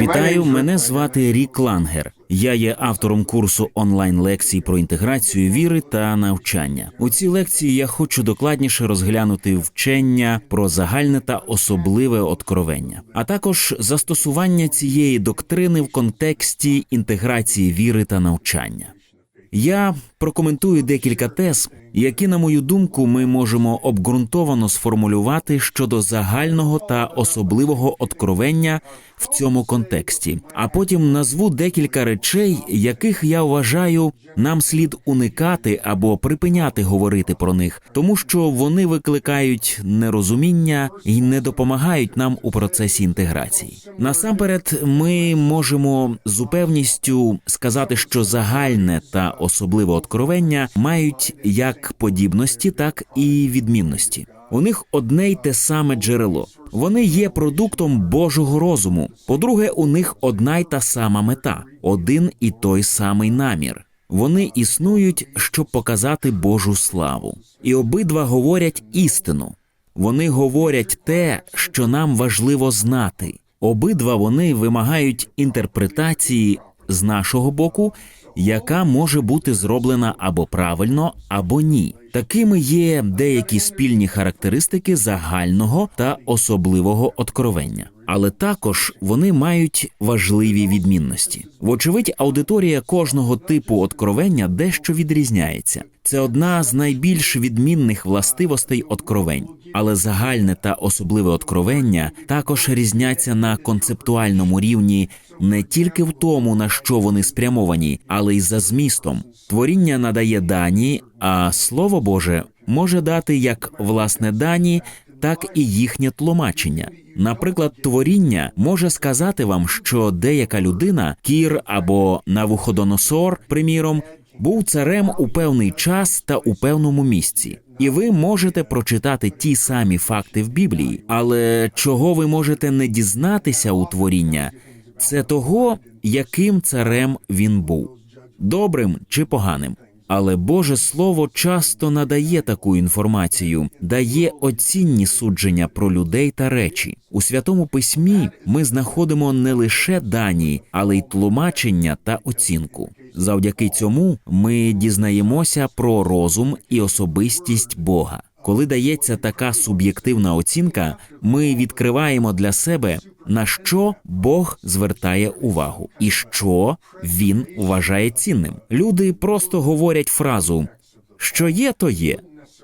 Вітаю, мене звати Рік Лангер. Я є автором курсу онлайн лекцій про інтеграцію віри та навчання. У цій лекції я хочу докладніше розглянути вчення про загальне та особливе откровення, а також застосування цієї доктрини в контексті інтеграції віри та навчання. Я прокоментую декілька тез, які, на мою думку, ми можемо обґрунтовано сформулювати щодо загального та особливого откровення в цьому контексті, а потім назву декілька речей, яких я вважаю, нам слід уникати або припиняти говорити про них, тому що вони викликають нерозуміння і не допомагають нам у процесі інтеграції. Насамперед, ми можемо з упевністю сказати, що загальне та особливе откровення мають як подібності, так і відмінності. У них одне й те саме джерело. Вони є продуктом Божого розуму. По-друге, у них одна й та сама мета, один і той самий намір. Вони існують, щоб показати Божу славу, і обидва говорять істину. Вони говорять те, що нам важливо знати. Обидва вони вимагають інтерпретації з нашого боку, яка може бути зроблена або правильно, або ні. Такими є деякі спільні характеристики загального та особливого откровення, але також вони мають важливі відмінності. Вочевидь, аудиторія кожного типу откровення дещо відрізняється. Це одна з найбільш відмінних властивостей откровень, але загальне та особливе откровення також різняться на концептуальному рівні не тільки в тому, на що вони спрямовані, але й за змістом. Творіння надає дані, а слово Боже може дати як власне дані, так і їхнє тлумачення. Наприклад, творіння може сказати вам, що деяка людина, кір або Навуходоносор, приміром, був царем у певний час та у певному місці. І ви можете прочитати ті самі факти в Біблії, але чого ви можете не дізнатися у творіння, це того, яким царем він був, добрим чи поганим. Але Боже Слово часто надає таку інформацію, дає оцінні судження про людей та речі. У святому письмі ми знаходимо не лише дані, але й тлумачення та оцінку. Завдяки цьому ми дізнаємося про розум і особистість Бога. Коли дається така суб'єктивна оцінка, ми відкриваємо для себе на що Бог звертає увагу, і що він вважає цінним. Люди просто говорять фразу що є, то є,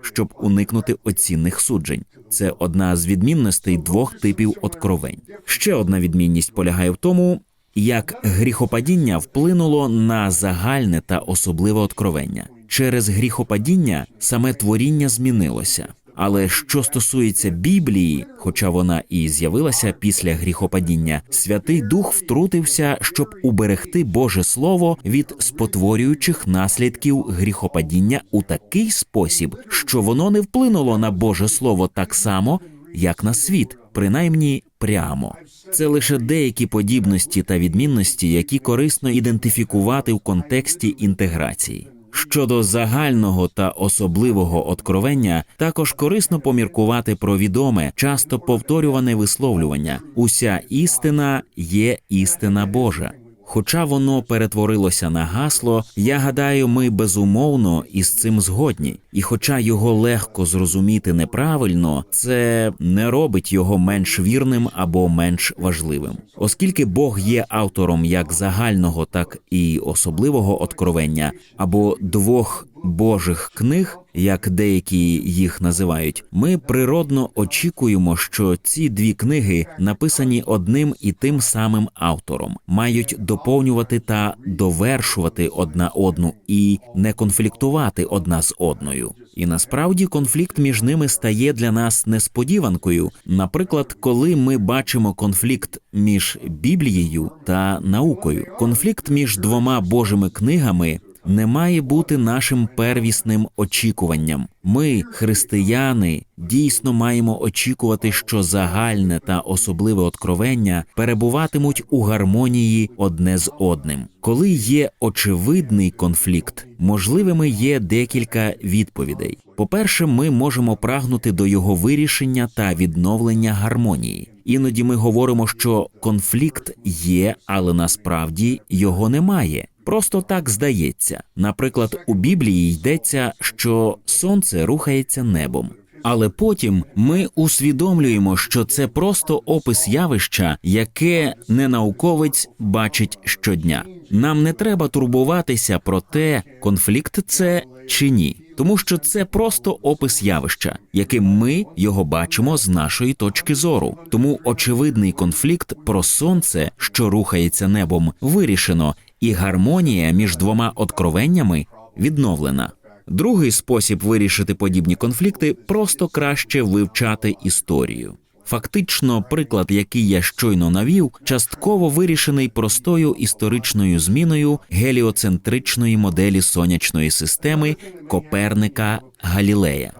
щоб уникнути оцінних суджень. Це одна з відмінностей двох типів откровень. Ще одна відмінність полягає в тому, як гріхопадіння вплинуло на загальне та особливе откровення. Через гріхопадіння саме творіння змінилося. Але що стосується Біблії, хоча вона і з'явилася після гріхопадіння, Святий Дух втрутився, щоб уберегти Боже Слово від спотворюючих наслідків гріхопадіння у такий спосіб, що воно не вплинуло на Боже Слово так само, як на світ, принаймні прямо. Це лише деякі подібності та відмінності, які корисно ідентифікувати в контексті інтеграції. Щодо загального та особливого откровення, також корисно поміркувати про відоме, часто повторюване висловлювання: уся істина є істина Божа. Хоча воно перетворилося на гасло, я гадаю, ми безумовно із цим згодні, і хоча його легко зрозуміти неправильно, це не робить його менш вірним або менш важливим, оскільки Бог є автором як загального, так і особливого откровення або двох Божих книг, як деякі їх називають, ми природно очікуємо, що ці дві книги, написані одним і тим самим автором, мають доповнювати та довершувати одна одну і не конфліктувати одна з одною. І насправді конфлікт між ними стає для нас несподіванкою. Наприклад, коли ми бачимо конфлікт між Біблією та наукою, конфлікт між двома божими книгами не має бути нашим первісним очікуванням. Ми, християни, дійсно маємо очікувати, що загальне та особливе откровення перебуватимуть у гармонії одне з одним. Коли є очевидний конфлікт, можливими є декілька відповідей. По-перше, ми можемо прагнути до його вирішення та відновлення гармонії. Іноді ми говоримо, що конфлікт є, але насправді його немає. Просто так здається. Наприклад, у Біблії йдеться, що сонце рухається небом. Але потім ми усвідомлюємо, що це просто опис явища, яке ненауковець бачить щодня. Нам не треба турбуватися про те, конфлікт це чи ні, тому що це просто опис явища, яким ми його бачимо з нашої точки зору. Тому очевидний конфлікт про сонце, що рухається небом, вирішено, і гармонія між двома откровеннями відновлена. Другий спосіб вирішити подібні конфлікти просто краще вивчати історію. Фактично, приклад, який я щойно навів, частково вирішений простою історичною зміною геліоцентричної моделі сонячної системи Коперника Галілея.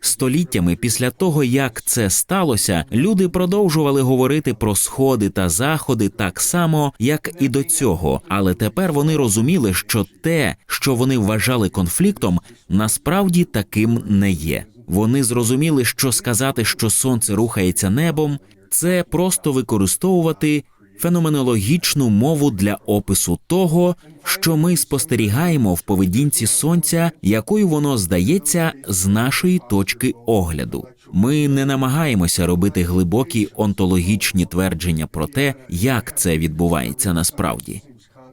Століттями після того, як це сталося, люди продовжували говорити про сходи та заходи так само, як і до цього, але тепер вони розуміли, що те, що вони вважали конфліктом, насправді таким не є. Вони зрозуміли, що сказати, що сонце рухається небом, це просто використовувати феноменологічну мову для опису того, що ми спостерігаємо в поведінці сонця, якою воно здається з нашої точки огляду. Ми не намагаємося робити глибокі онтологічні твердження про те, як це відбувається насправді.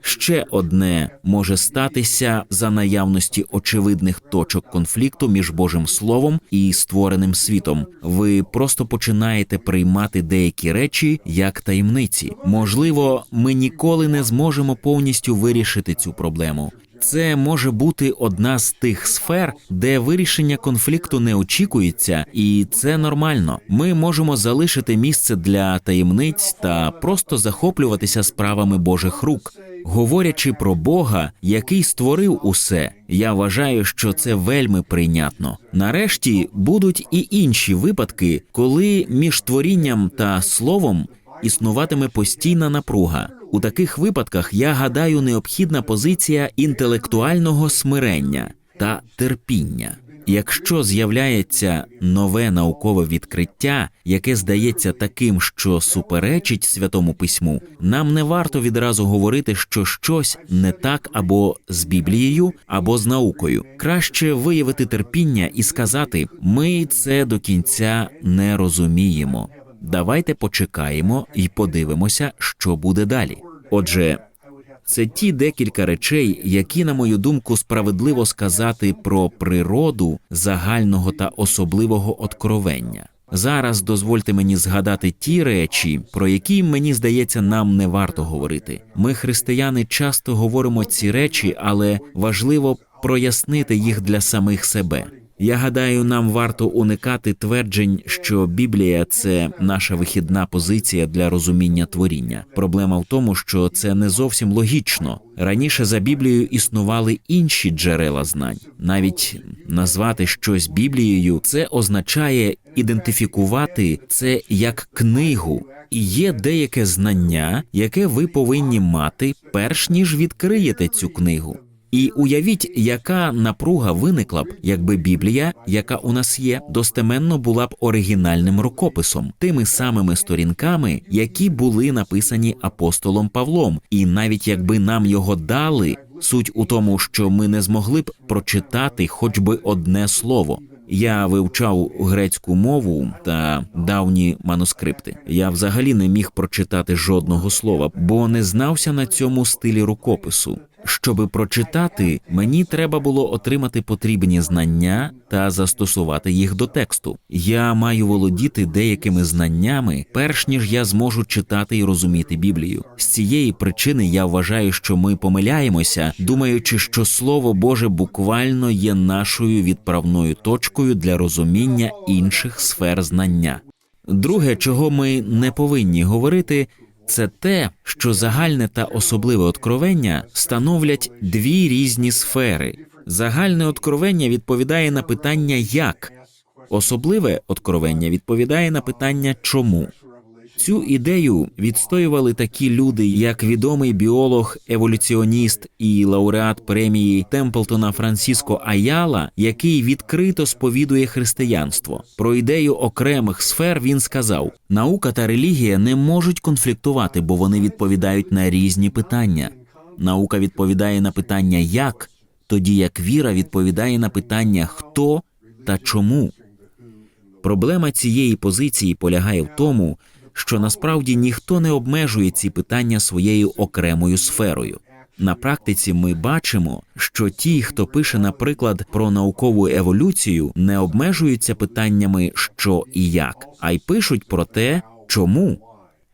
Ще одне може статися за наявності очевидних точок конфлікту між Божим Словом і створеним світом. Ви просто починаєте приймати деякі речі як таємниці. Можливо, ми ніколи не зможемо повністю вирішити цю проблему. Це може бути одна з тих сфер, де вирішення конфлікту не очікується, і це нормально. Ми можемо залишити місце для таємниць та просто захоплюватися справами Божих рук. Говорячи про Бога, який створив усе, я вважаю, що це вельми прийнятно. Нарешті будуть і інші випадки, коли між творінням та словом існуватиме постійна напруга. У таких випадках я гадаю, необхідна позиція інтелектуального смирення та терпіння. Якщо з'являється нове наукове відкриття, яке здається таким, що суперечить святому письму, нам не варто відразу говорити, що щось не так або з Біблією, або з наукою. Краще виявити терпіння і сказати: ми це до кінця не розуміємо. Давайте почекаємо і подивимося, що буде далі. Отже, це ті декілька речей, які, на мою думку, справедливо сказати про природу загального та особливого откровення. Зараз дозвольте мені згадати ті речі, про які мені здається, нам не варто говорити. Ми, християни, часто говоримо ці речі, але важливо прояснити їх для самих себе. Я гадаю, нам варто уникати тверджень, що Біблія це наша вихідна позиція для розуміння творіння. Проблема в тому, що це не зовсім логічно. Раніше за Біблією існували інші джерела знань. Навіть назвати щось Біблією це означає ідентифікувати це як книгу. І є деяке знання, яке ви повинні мати, перш ніж відкриєте цю книгу. І уявіть, яка напруга виникла б, якби Біблія, яка у нас є, достеменно була б оригінальним рукописом, тими самими сторінками, які були написані апостолом Павлом, і навіть якби нам його дали, суть у тому, що ми не змогли б прочитати хоч би одне слово. Я вивчав грецьку мову та давні манускрипти. Я взагалі не міг прочитати жодного слова, бо не знався на цьому стилі рукопису. Щоби прочитати, мені треба було отримати потрібні знання та застосувати їх до тексту. Я маю володіти деякими знаннями, перш ніж я зможу читати і розуміти Біблію. З цієї причини я вважаю, що ми помиляємося, думаючи, що Слово Боже буквально є нашою відправною точкою для розуміння інших сфер знання. Друге, чого ми не повинні говорити, це те, що загальне та особливе откровення становлять дві різні сфери. Загальне откровення відповідає на питання як, особливе откровення відповідає на питання чому. Цю ідею відстоювали такі люди, як відомий біолог, еволюціоніст і лауреат премії Темплтона Франциско Аяла, який відкрито сповідує християнство. Про ідею окремих сфер він сказав: наука та релігія не можуть конфліктувати, бо вони відповідають на різні питання. Наука відповідає на питання як, тоді як віра відповідає на питання хто та чому. Проблема цієї позиції полягає в тому, що насправді ніхто не обмежує ці питання своєю окремою сферою. На практиці ми бачимо, що ті, хто пише, наприклад, про наукову еволюцію, не обмежуються питаннями що і як, а й пишуть про те, чому.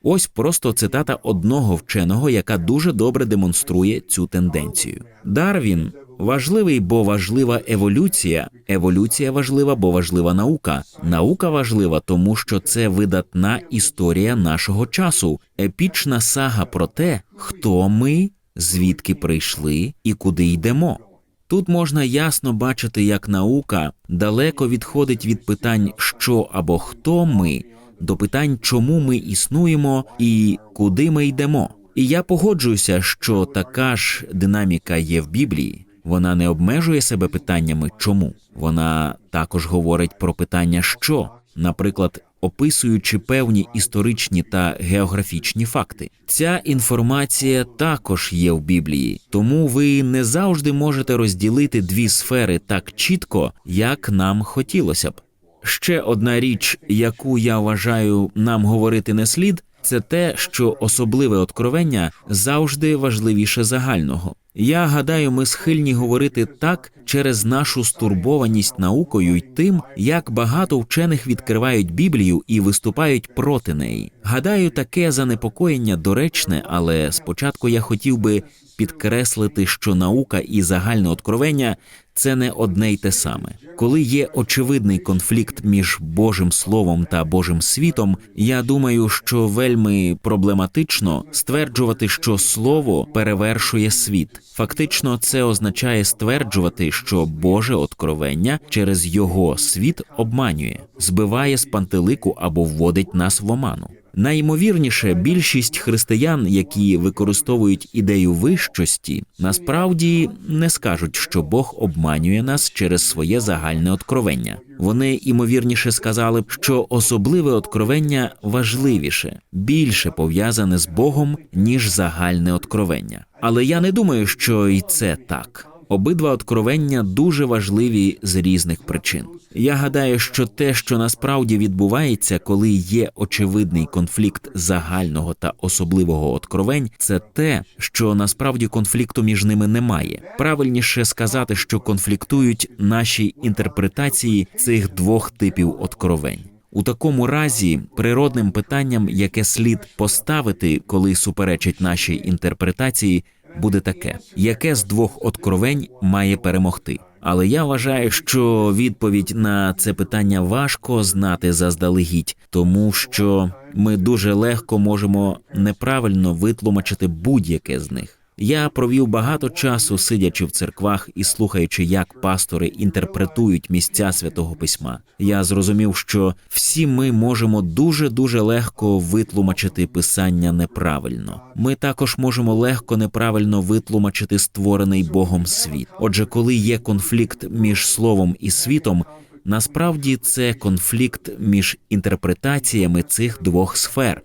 Ось просто цитата одного вченого, яка дуже добре демонструє цю тенденцію. Дарвін важливий, бо важлива еволюція. Еволюція важлива, бо важлива наука. Наука важлива, тому що це видатна історія нашого часу, епічна сага про те, хто ми, звідки прийшли і куди йдемо. Тут можна ясно бачити, як наука далеко відходить від питань, що або хто ми, до питань, чому ми існуємо і куди ми йдемо. І я погоджуюся, що така ж динаміка є в Біблії. Вона не обмежує себе питаннями чому. Вона також говорить про питання що, наприклад, описуючи певні історичні та географічні факти. Ця інформація також є в Біблії, тому ви не завжди можете розділити дві сфери так чітко, як нам хотілося б. Ще одна річ, яку я вважаю нам говорити не слід, це те, що особливе откровення завжди важливіше загального. Я гадаю, ми схильні говорити так через нашу стурбованість наукою й тим, як багато вчених відкривають Біблію і виступають проти неї. Гадаю, таке занепокоєння доречне, але спочатку я хотів би підкреслити, що наука і загальне откровення це не одне й те саме. Коли є очевидний конфлікт між Божим Словом та Божим світом, я думаю, що вельми проблематично стверджувати, що слово перевершує світ. Фактично, це означає стверджувати, що Боже откровення через його світ обманює, збиває з пантелику або вводить нас в оману. Найімовірніше, більшість християн, які використовують ідею вищості, насправді не скажуть, що Бог обманює нас через своє загальне откровення. Вони імовірніше сказали б, що особливе откровення важливіше, більше пов'язане з Богом, ніж загальне откровення. Але я не думаю, що і це так. Обидва откровення дуже важливі з різних причин. Я гадаю, що те, що насправді відбувається, коли є очевидний конфлікт загального та особливого откровень, це те, що насправді конфлікту між ними немає. Правильніше сказати, що конфліктують наші інтерпретації цих двох типів откровень. У такому разі природним питанням, яке слід поставити, коли суперечать нашій інтерпретації, буде таке: яке з двох откровень має перемогти? Але я вважаю, що відповідь на це питання важко знати заздалегідь, тому що ми дуже легко можемо неправильно витлумачити будь-яке з них. Я провів багато часу, сидячи в церквах і слухаючи, як пастори інтерпретують місця святого письма. Я зрозумів, що всі ми можемо дуже дуже легко витлумачити писання неправильно. Ми також можемо легко неправильно витлумачити створений Богом світ. Отже, коли є конфлікт між словом і світом. Насправді це конфлікт між інтерпретаціями цих двох сфер,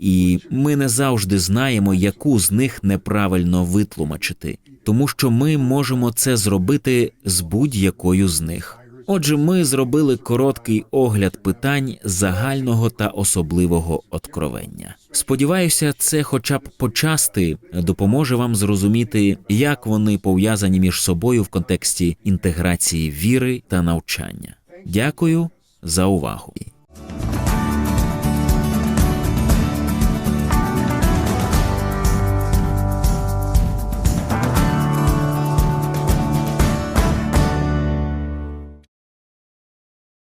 і ми не завжди знаємо, яку з них неправильно витлумачити, тому що ми можемо це зробити з будь-якою з них. Отже, ми зробили короткий огляд питань загального та особливого откровення. Сподіваюся, це, хоча б почасти, допоможе вам зрозуміти, як вони пов'язані між собою в контексті інтеграції віри та навчання. Дякую за увагу.